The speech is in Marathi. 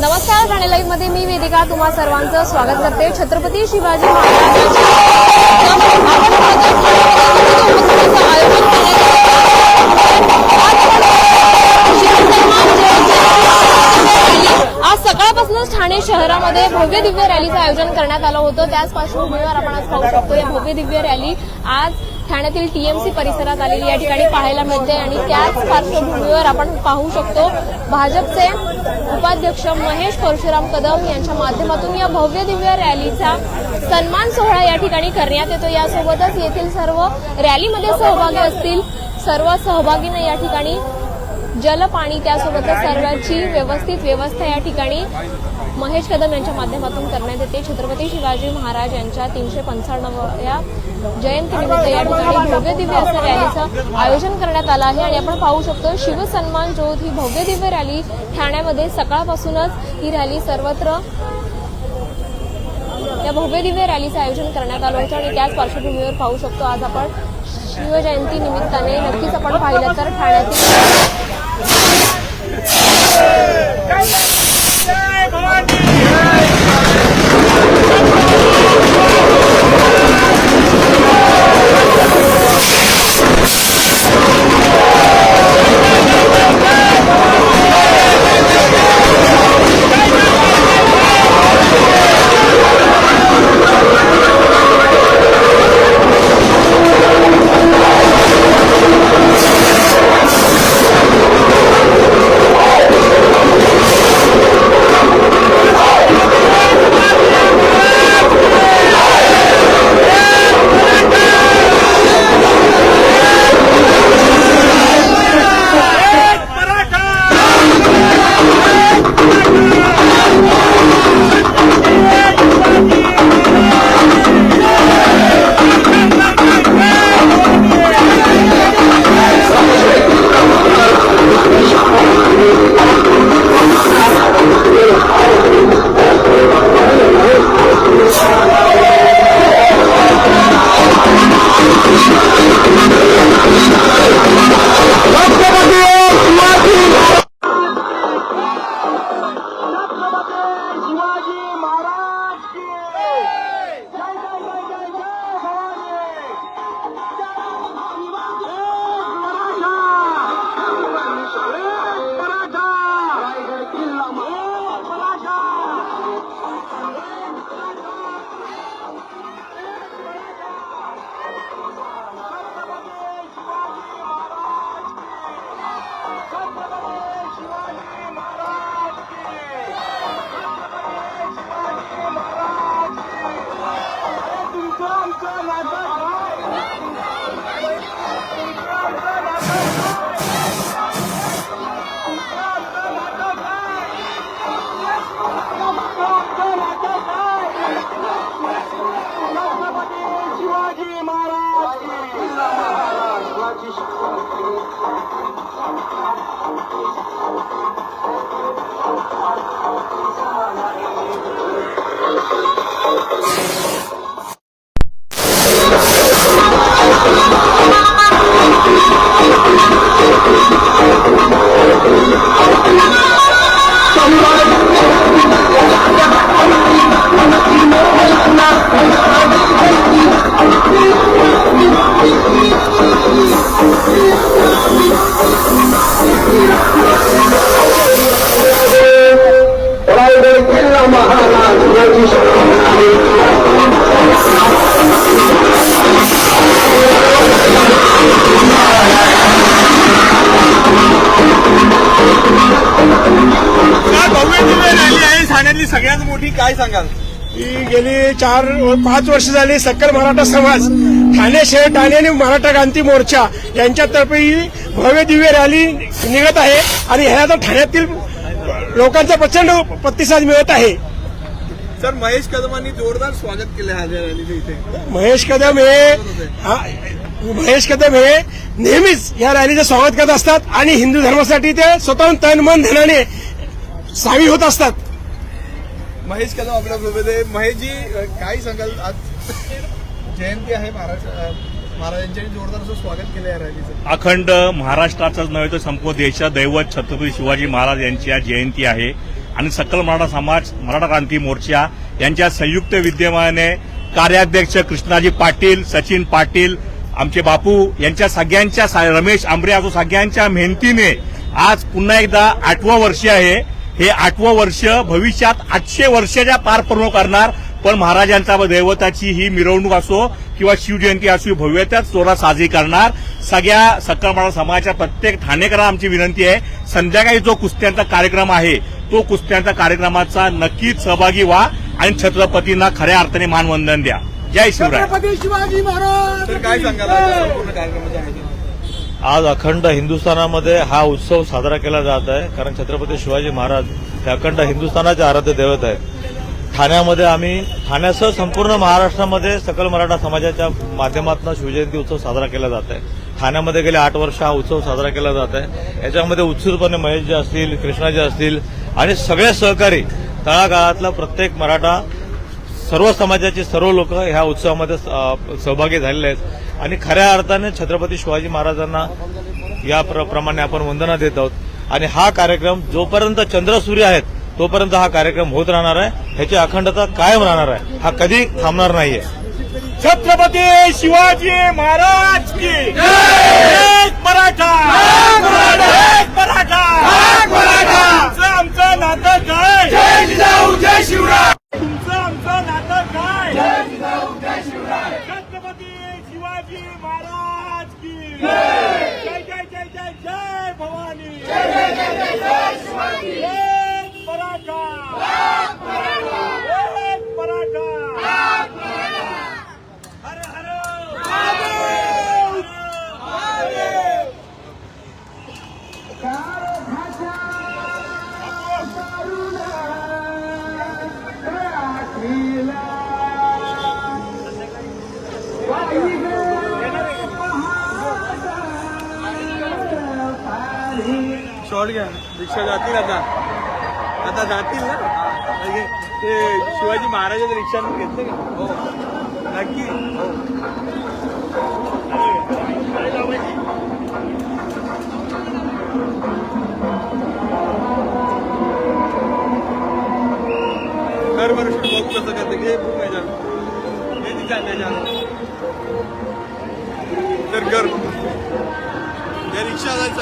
नमस्कार ठाणे लाईव्हमध्ये मी वेदिका तुम्हा सर्वांचं स्वागत करते. छत्रपती शिवाजी आज सकाळपासूनच ठाणे शहरामध्ये भव्य दिव्य रॅलीचं आयोजन करण्यात आलं होतं. त्याच पार्श्वभूमीवर आपण आज पाहू शकतो. या भव्य दिव्य रॅली आज ठाण्यातील टीएमसी परिसरात आलेली या ठिकाणी पाहायला मिळते आणि त्याच पार्श्वभूमीवर आपण पाहू शकतो भाजपचे उपाध्यक्ष महेश परशुराम कदम यांच्या माध्यमातून या भव्य दिव्य रॅलीचा सन्मान सोहळा या ठिकाणी करण्यात येतो. यासोबतच येथील सर्व रॅलीमध्ये सहभागी असतील. सर्व सहभागींना या ठिकाणी जल पाणी त्यासोबतच सर्वांची व्यवस्थित व्यवस्था या ठिकाणी महेश कदम यांच्या माध्यमातून करण्यात येते. छत्रपती शिवाजी महाराज यांच्या तीनशे पंचाण्णवव्या जयंतीनिमित्त या ठिकाणी भव्य दिव्य असं रॅलीचं आयोजन करण्यात आलं आहे. आणि आपण पाहू शकतो शिवसन्मान ज्योत ही भव्य दिव्य रॅली ठाण्यामध्ये सकाळपासूनच ही रॅली सर्वत्र या भव्य दिव्य रॅलीचं आयोजन करण्यात आलं होतं. आणि त्याच पार्श्वभूमीवर पाहू शकतो आज आपण शिवजयंती निमित्ताने नक्कीच आपण पाहिलं तर ठाण्यातील शिवाजी ठाण्यातली सगळ्यात मोठी काय सांगाल? गेली चार पाच वर्ष झाली सकल मराठा समाज ठाणे शहर ठाणे आणि मराठा क्रांती मोर्चा यांच्यातर्फे ही भव्य दिव्य रॅली निघत आहे. आणि ह्याला तर ठाण्यातील लोकांचा प्रचंड प्रतिसाद मिळत आहे. सर महेश कदमांनी जोरदार स्वागत केलं ह्या रॅलीचं इथे. महेश कदम हे हा, महेश कदम हे नेहमीच या रॅलीचं स्वागत करत असतात आणि हिंदू धर्मासाठी ते स्वतःहून तन मन धनाने सामी होत असतात. महेश कदम आपल्या महेशजी काय सांगाल? आज जयंती आहे महाराष्ट्र महाराजांच्या जोरदार असं स्वागत केलं या रॅलीचं. अखंड महाराष्ट्राचाच नव्हे तर संपूर्ण देशात दैवत छत्रपती शिवाजी महाराज यांची आज जयंती आहे. आणि सकल मराठा समाज मराठा क्रांती मोर्चा यांच्या संयुक्त विद्यमाने कार्याध्यक्ष कृष्णाजी पाटील सचिन पाटील आमचे बापू यांच्या सगळ्यांच्या सा- रमेश आंबरे असो सगळ्यांच्या मेहनतीने आज पुन्हा एकदा आठवं वर्ष आहे. हे आठवं वर्ष भविष्यात आठशे वर्षाच्या पार पूर्ण करणार. पण महाराजांचा व दैवताची ही मिरवणूक असो किंवा शिवजयंती असो ही भव्यताच जोरात साजरी करणार. सगळ्या मराठा समाजाच्या प्रत्येक ठाणेकरांना आमची विनंती आहे. संध्याकाळी जो कुस्त्यांचा कार्यक्रम आहे तो कुस्त्यांचा कार्यक्रमाचा नक्कीच सहभागी व्हा आणि छत्रपतींना खऱ्या अर्थाने मानवंदन द्या. जय शिवराय. तर काय सांगाल आता संपूर्ण कार्यक्रमाच्या आयोजन आज अखंड हिंदुस्थानामध्ये हा उत्सव साजरा केला जात आहे कारण छत्रपती शिवाजी महाराज हे अखंड हिंदुस्थानाचे आराध्य दैवत आहेत. ठाण्यामध्ये आम्ही ठाण्यासह संपूर्ण महाराष्ट्रामध्ये सकल मराठा समाजाच्या माध्यमातून शिवजयंती उत्सव साजरा केला जात आहे. ठाण्यामध्ये गेले आठ वर्ष हा उत्सव साजरा केला जात आहे. याच्यामध्ये उत्सुकपणे महेशजी असतील कृष्णाजी असतील आणि सगळे सहकारी तळागाळातला प्रत्येक मराठा सर्व समाजाचे सर्व लोक ह्या उत्सवामध्ये सहभागी झालेले आहेत. आणि खऱ्या अर्थाने छत्रपती शिवाजी महाराजांना या प्र- प्रमाणे आपण वंदना देत आहोत. आणि हा कार्यक्रम जोपर्यंत चंद्र सूर्य आहेत तोपर्यंत हा कार्यक्रम होत राहणार आहे. ह्याची अखंडता कायम राहणार आहे. हा कधी थांबणार नाहीये. छत्रपती शिवाजी महाराज की एक मराठा. एक मराठा. तुमचं आमचं नातं काय? तुमचं आमचं नातं काय? जय जिजाऊ जय शिवराय. छत्रपती शिवाजी महाराज की जय. जय जय जय जय भवानी. जय शॉर्ट घ्या. रिक्षा जातील आता. आता जातील ना? म्हणजे ते शिवाजी महाराजांच्या रिक्षा घेतले का? हो. नक्की. हो कर बरं बघू कसं करते घे बुक नाही जात हे ती